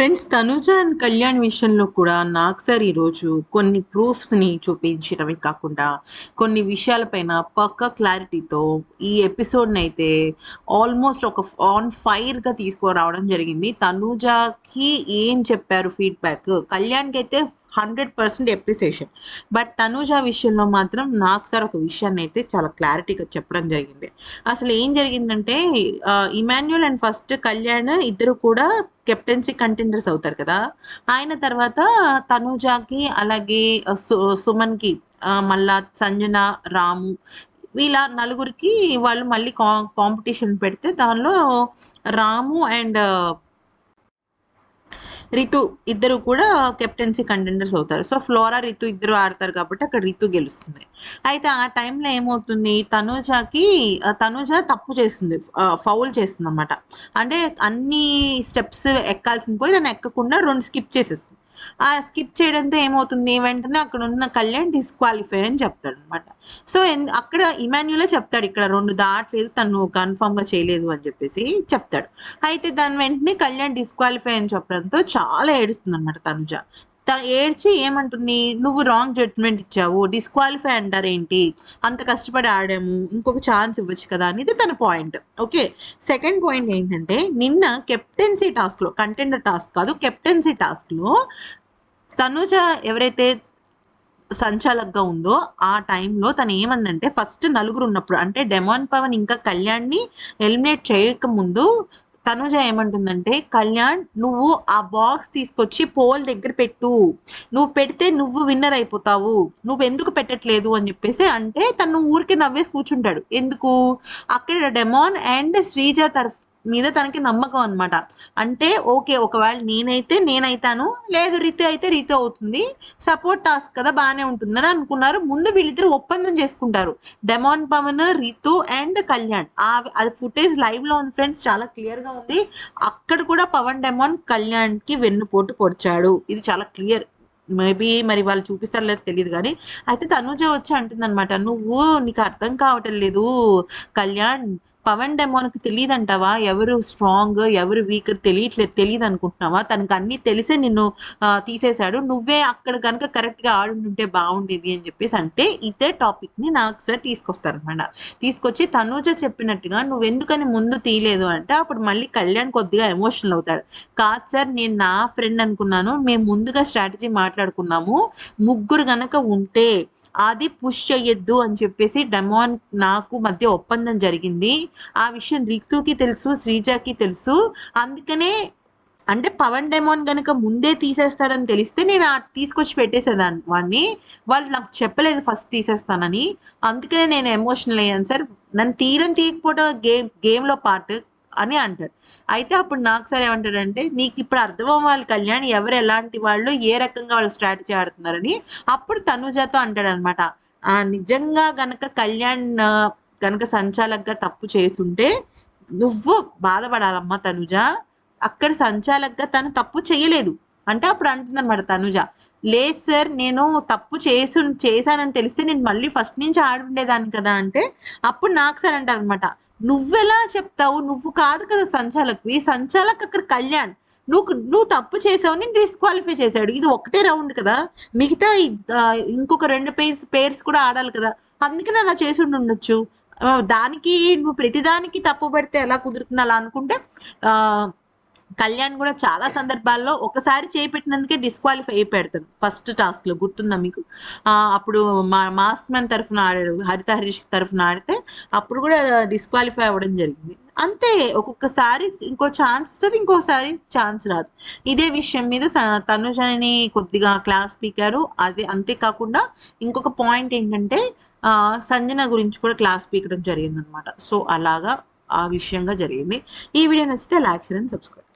Friends Tanuja and Kalyan విషయంలో కూడా నాకు సార్ ఈరోజు కొన్ని ప్రూఫ్స్ని చూపించడమే కాకుండా కొన్ని విషయాలపైన పక్క క్లారిటీతో ఈ ఎపిసోడ్ని అయితే ఆల్మోస్ట్ ఒక ఆన్ ఫైర్గా తీసుకురావడం జరిగింది. తనుజకి ఏం చెప్పారు ఫీడ్బ్యాక్ కళ్యాణ్కి అయితే hundred percent appreciation but Tanuja విషయంలో మాత్రం నాకు సార్ ఒక విషయాన్ని అయితే చాలా క్లారిటీగా చెప్పడం జరిగింది. అసలు ఏం జరిగిందంటే ఇమాన్యుల్ అండ్ ఫస్ట్ కళ్యాణ్ ఇద్దరు కూడా కెప్టెన్సీ కంటెండర్స్ అవుతారు కదా. ఆయన తర్వాత తనుజాకి అలాగే సు సుమన్కి మళ్ళా సంజన రాము వీళ్ళ నలుగురికి వాళ్ళు మళ్ళీ కా కాంపిటీషన్ పెడితే దానిలో రాము అండ్ రితు ఇద్దరు కూడా కెప్టెన్సీ కంటెండర్స్ అవుతారు. సో ఫ్లోరా రితు ఇద్దరు ఆడతారు కాబట్టి అక్కడ రితు గెలుస్తుంది. అయితే ఆ టైంలో ఏమవుతుంది? తనూజకి తనూజ తప్పు చేస్తుంది. ఫౌల్ చేస్తుంది అనమాట అంటే అన్ని స్టెప్స్ ఎక్కాల్సింది పోయి దాన్ని ఎక్కకుండా రెండు స్కిప్ చేసేస్తుంది. ఆ స్కిప్ చేయడంతో ఏమవుతుంది? వెంటనే అక్కడ ఉన్న కళ్యాణ్ డిస్క్వాలిఫై అని చెప్తాడు అనమాట సో అక్కడ ఇమాన్యులే చెప్తాడు ఇక్కడ రెండు దాట్లేదు తను కన్ఫర్మ్గా చేయలేదు అని చెప్పేసి చెప్తాడు. అయితే దాని వెంటనే కళ్యాణ్ డిస్క్వాలిఫై అని చెప్పడంతో చాలా ఏడుస్తుంది అనమాట తనుజ. తను ఏడ్చి ఏమంటుంది? నువ్వు రాంగ్ జడ్జ్మెంట్ ఇచ్చావు డిస్క్వాలిఫై అంటారేంటి? అంత కష్టపడి ఆడాము ఇంకొక ఛాన్స్ ఇవ్వచ్చు కదా అనేది తన పాయింట్ ఓకే. సెకండ్ పాయింట్ ఏంటంటే నిన్న కెప్టెన్సీ టాస్క్లో కంటెండర్ టాస్క్ కాదు కెప్టెన్సీ టాస్క్లో తనుజ ఎవరైతే సంచాలక్గా ఉందో ఆ టైంలో తను ఏమందంటే ఫస్ట్ నలుగురు ఉన్నప్పుడు అంటే డెమాన్ పవన్ ఇంకా కళ్యాణ్ని ఎలిమినేట్ చేయక ముందు తనుజ ఏమంటుందంటే కళ్యాణ్ నువ్వు ఆ బాక్స్ తీసుకొచ్చి పోల్ దగ్గర పెట్టు. నువ్వు పెడితే నువ్వు విన్నర్ అయిపోతావు. నువ్వు ఎందుకు పెట్టట్లేదు? అని చెప్పేసి అంటే తను ఊరికే నవ్వేసి కూర్చుంటాడు. ఎందుకు? అక్కడ డెమాన్ అండ్ శ్రీజ తరఫు మీద తనకి నమ్మకం అనమాట అంటే ఓకే ఒకవేళ నేనైతే నేనైతాను లేదు రీతి అయితే రీతి అవుతుంది సపోర్ట్ టాస్క్ కదా బాగానే ఉంటుందని అనుకున్నారు. ముందు వీళ్ళిద్దరు ఒప్పందం చేసుకుంటారు. Demon Pawan Ritu and Kalyan. ఆ అది ఫుటేజ్ లైవ్లో ఉంది ఫ్రెండ్స్ చాలా క్లియర్గా ఉంది. అక్కడ కూడా పవన్ డెమాన్ కళ్యాణ్కి వెన్నుపోటు పొడిచాడు. ఇది చాలా క్లియర్. మేబీ మరి వాళ్ళు చూపిస్తారో లేదో తెలియదు కానీ అయితే తనుజ వచ్చి అంటుందన్నమాట నువ్వు నీకు అర్థం కావటం లేదు కళ్యాణ్ పవన్ డెమోన్కి తెలియదు అంటావా ఎవరు స్ట్రాంగ్ ఎవరు వీక్ తెలియట్లేదు తెలియదు అనుకుంటున్నావా తనకు అన్ని తెలిసే నిన్ను తీసేశాడు. నువ్వే అక్కడ కనుక కరెక్ట్గా ఆడుంటుంటే బాగుండేది అని చెప్పేసి అంటే ఇదే టాపిక్ని నాకు సార్ తీసుకొస్తారనమాట తీసుకొచ్చి తనూజ చెప్పినట్టుగా నువ్వు ఎందుకని ముందు తీయలేదు అంటే అప్పుడు మళ్ళీ కళ్యాణ్ కొద్దిగా ఎమోషనల్ అవుతాడు. కాదు సార్ నేను నా ఫ్రెండ్ అనుకున్నాను. మేము ముందుగా స్ట్రాటజీ మాట్లాడుకున్నాము. ముగ్గురు గనక ఉంటే అది పుష్ చేయొద్దు అని చెప్పేసి డెమోన్ నాకు మధ్య ఒప్పందం జరిగింది. ఆ విషయం రితుకి తెలుసు శ్రీజాకి తెలుసు. అందుకనే అంటే పవన్ డెమోన్ కనుక ముందే తీసేస్తాడని తెలిస్తే నేను తీసుకొచ్చి పెట్టేసేదాన్ని వాడిని వాళ్ళు నాకు చెప్పలేదు ఫస్ట్ తీసేస్తానని. అందుకనే నేను ఎమోషనల్ అయ్యాను సార్. నన్ను తీయడం తీయకపోవడం గేమ్ గేమ్లో పార్ట్ అని అంటాడు అయితే అప్పుడు నాకు సార్ ఏమంటాడంటే నీకు ఇప్పుడు అర్థం అవ్వాలి కళ్యాణ్ ఎవరు? ఎలాంటి వాళ్ళు? ఏ రకంగా వాళ్ళు స్ట్రాటజీ ఆడుతున్నారని? అప్పుడు తనుజతో అంటాడు అనమాట ఆ నిజంగా గనక కళ్యాణ్ గనక సంచాలక్గా తప్పు చేస్తుంటే నువ్వు బాధపడాలమ్మా తనుజ. అక్కడ సంచాలక్గా తను తప్పు చేయలేదు. అంటే అప్పుడు అంటుందన్నమాట తనుజ. లేదు సార్ నేను తప్పు చేసు చేశానని తెలిస్తే నేను మళ్ళీ ఫస్ట్ నుంచి ఆడుండేదాన్ని కదా అంటే అప్పుడు నాకు సార్ అంటారు అనమాట నువ్వెలా చెప్తావు? నువ్వు కాదు కదా సంచాలక్వి. సంచాలక్ అక్కడ కళ్యాణ్. నువ్వు నువ్వు తప్పు చేసావు నేను డిస్క్వాలిఫై చేశాడు. ఇది ఒకటే రౌండ్ కదా. మిగతా ఇంకొక రెండు పేర్స్ పేర్స్ కూడా ఆడాలి కదా. అందుకని అలా చేసి ఉండొచ్చు. దానికి నువ్వు ప్రతిదానికి తప్పు పెడితే ఎలా కుదురుతుంది అలా అనుకుంటే ఆ కళ్యాణ్ కూడా చాలా సందర్భాల్లో ఒకసారి చేపెట్టినందుకే డిస్క్వాలిఫై అయి తను ఫస్ట్ టాస్క్లో గుర్తుందా మీకు? అప్పుడు మా మాస్క్ మ్యాన్ తరఫున ఆడాడు హరిత హరీష్ తరఫున ఆడితే అప్పుడు కూడా డిస్క్వాలిఫై అవ్వడం జరిగింది. అంతే ఒక్కొక్కసారి ఇంకో ఛాన్స్ వస్తుంది ఇంకోసారి ఛాన్స్ రాదు. ఇదే విషయం మీద తనుజని కొద్దిగా క్లాస్ పీకారు అదే అంతేకాకుండా ఇంకొక పాయింట్ ఏంటంటే సంజన గురించి కూడా క్లాస్ పీకడం జరిగింది అనమాట సో అలాగా ఆ విషయంగా జరిగింది. ఈ వీడియో నచ్చితే లైక్ షేర్ అండ్ సబ్స్క్రైబ్